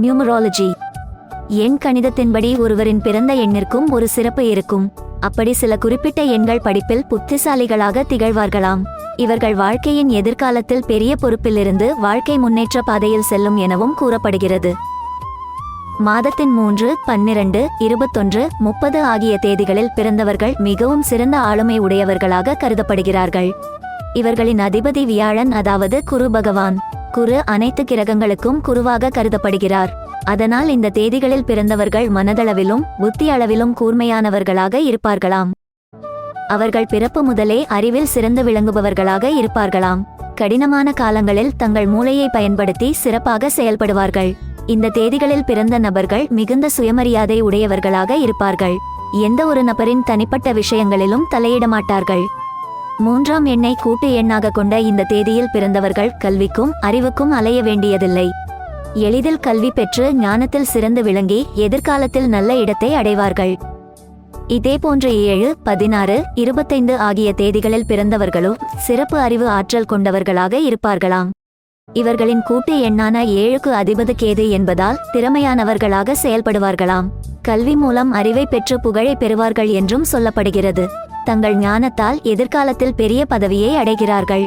Numerology. எண் கணிதத்தின்படி ஒருவரின் பிறந்த எண்ணிற்கும் ஒரு சிறப்பு இருக்கும். அப்படி சில குறிப்பிட்ட எண்கள் படிப்பில் புத்திசாலிகளாக திகழ்வார்களாம். இவர்கள் வாழ்க்கையின் எதிர்காலத்தில் பெரிய பொறுப்பிலிருந்து வாழ்க்கை முன்னேற்ற பாதையில் செல்லும் எனவும் கூறப்படுகிறது. மாதத்தின் மூன்று பன்னிரண்டு இருபத்தொன்று முப்பது ஆகிய தேதிகளில் பிறந்தவர்கள் மிகவும் சிறந்த ஆளுமை உடையவர்களாக கருதப்படுகிறார்கள். இவர்களின் அதிபதி வியாழன் அதாவது குரு பகவான். குரு அனைத்து கிரகங்களுக்கும் குருவாக கருதப்படுகிறார். அதனால் இந்த தேதிகளில் பிறந்தவர்கள் மனதளவிலும் புத்தி அளவிலும் கூர்மையானவர்களாக இருப்பார்களாம். அவர்கள் பிறப்பு முதலே அறிவில் சிறந்து விளங்குபவர்களாக இருப்பார்களாம். கடினமான காலங்களில் தங்கள் மூளையை பயன்படுத்தி சிறப்பாக செயல்படுவார்கள். இந்த தேதிகளில் பிறந்த நபர்கள் மிகுந்த சுயமரியாதை உடையவர்களாக இருப்பார்கள். எந்த ஒரு நபரின் தனிப்பட்ட விஷயங்களிலும் தலையிட மாட்டார்கள் மூன்றாம் எண்ணை கூட்டு எண்ணாக கொண்ட இந்த தேதியில் பிறந்தவர்கள் கல்விக்கும் அறிவுக்கும் அலைய வேண்டியதில்லை. எளிதில் கல்வி பெற்று ஞானத்தில் சிறந்து விளங்கி எதிர்காலத்தில் நல்ல இடத்தை அடைவார்கள். இதேபோன்ற ஏழு பதினாறு இருபத்தைந்து ஆகிய தேதிகளில் பிறந்தவர்களும் சிறப்பு அறிவு ஆற்றல் கொண்டவர்களாக இருப்பார்களாம். இவர்களின் கூட்டு எண்ணான ஏழுக்கு அதிபது கேது என்பதால் திறமையானவர்களாக செயல்படுவார்களாம். கல்வி மூலம் அறிவை பெற்று புகழை பெறுவார்கள் என்றும் சொல்லப்படுகிறது. தங்கள் ஞானத்தால் எதிர்காலத்தில் பெரிய பதவியை அடைகிறார்கள்.